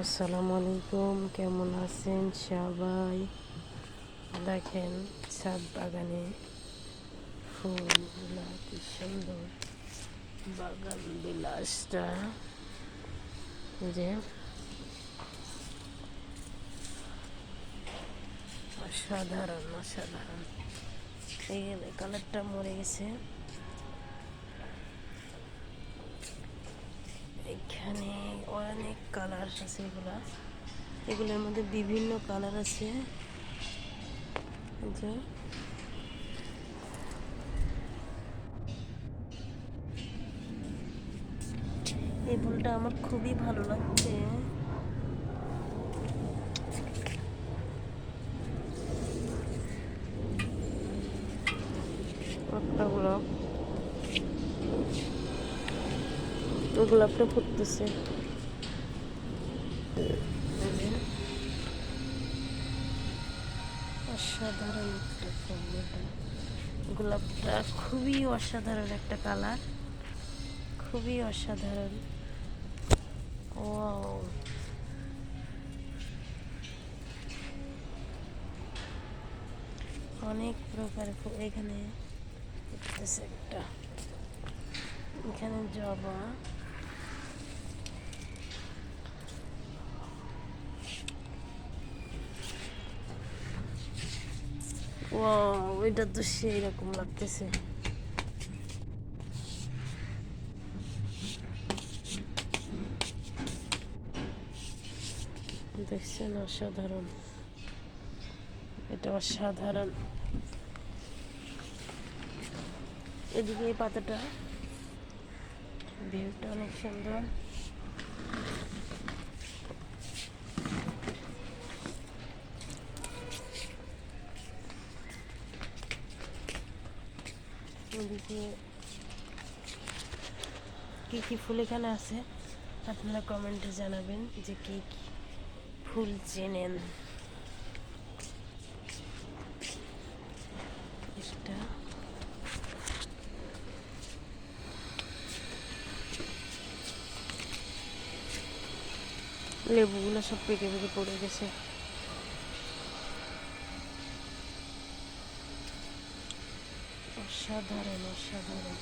আসসালামু আলাইকুম, কেমন আছেন সবাই? দেখেন, ছাদ বাগানে ফুলগুলা কি সুন্দর। বাগান বিলাসটা। যে। অসাধারণ অসাধারণ। এই কালারটা মরে গেছে এখানে অনেক কালার আছে এগুলা। এগুলোর মধ্যে বিভিন্ন কালার আছে। যে। এই ফুলটা আমার খুবই ভালো লাগছে। গোলাপটা ফুটতেছে। অসাধারণ গোলাপটা খুবই অসাধারণ একটা কালার। খুবই অসাধারণ। ও অনেক প্রকার এখানে একটা। এখানে জবা। ও এটা তো সেই রকম লাগতেছে। দেখছেন অসাধারণ। এটা অসাধারণ। এদিকে এই পাতাটা। ভিউটা অনেক সুন্দর। এদিকে কি কি ফুল এখানে আছে? আপনারা কমেন্টে জানাবেন যে কি কি ফুল চেনেন। এটা লেবুগুলো সব পেকে পেকে পড়ে গেছে। অসাধারণ অসাধারণ।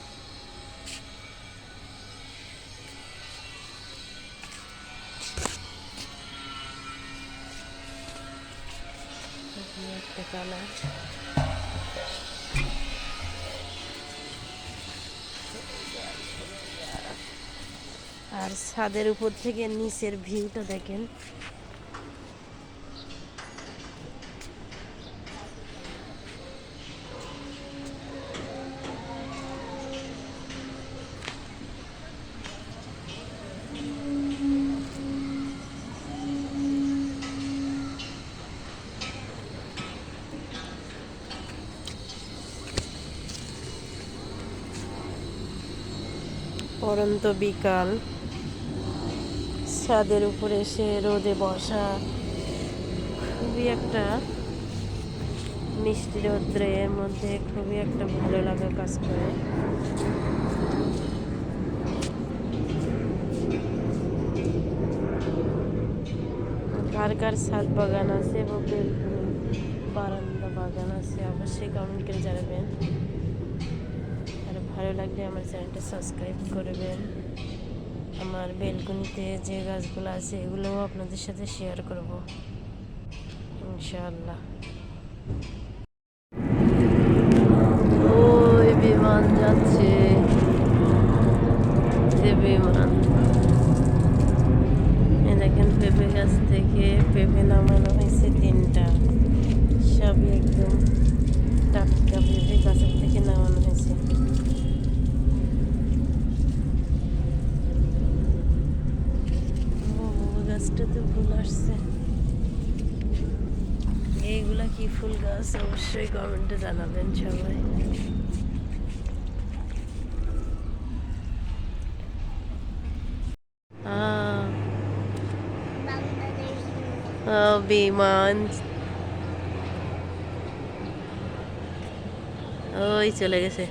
আর ছাদের উপর থেকে নিচের ভিউটা দেখেন। পরন্ত বিকাল। ছাদের উপরে এসে রোদে বসা। খুবই একটা মিষ্টি রৌদ্রের মধ্যে খুবই একটা ভালো লাগা কাজ করে। কার কার ছাদ বাগান আছে এবং বারান্দা বাগান আছে অবশ্যই কমেন্ট করে জানাবেন। ভালো লাগলে আমার চ্যানেলটা সাবস্ক্রাইব করবেন। আমার বেলকনিতে যে গাছগুলো আছে, এগুলোও আপনাদের সাথে শেয়ার করব। ইনশাআল্লাহ। বিমান যাচ্ছে। বিমান। পেঁপে গাছ থেকে পেঁপে নামানো হয়েছে তিনটা। সবই একদম টাটকা পেঁপে গাছের থেকে নামানো গাছটাতে ফুল আসছে। এইগুলা কি ফুল গাছ? অবশ্যই কমেন্টে জানাবেন সবাই। বিমান ওই চলে গেছে।